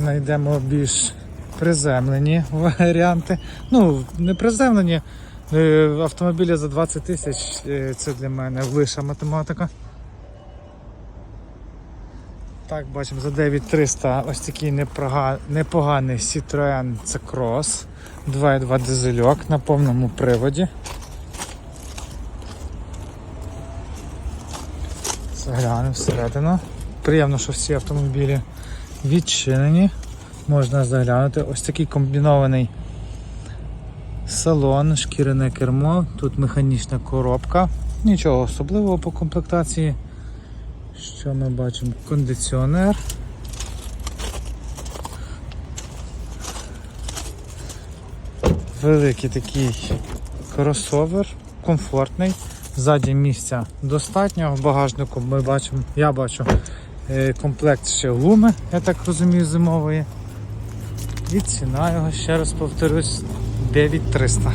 знайдемо більш приземлені варіанти. Ну, не приземлені. Е, Автомобілі за 20 тисяч е, це для мене вища математика. Так, бачимо, за 9300 ось такий непоганий Citroen C-Cross 2.2 дизельок на повному приводі. Заглянемо всередину. Приємно, що всі автомобілі відчинені. Можна заглянути. Ось такий комбінований салон, шкіряне кермо, тут механічна коробка. Нічого особливого по комплектації. Що ми бачимо? Кондиціонер. Великий такий кросовер, комфортний. Ззаді місця достатньо. В багажнику ми бачимо, я бачу комплект ще гуми, я так розумію, зимової. І ціна його, ще раз повторюсь, 9300.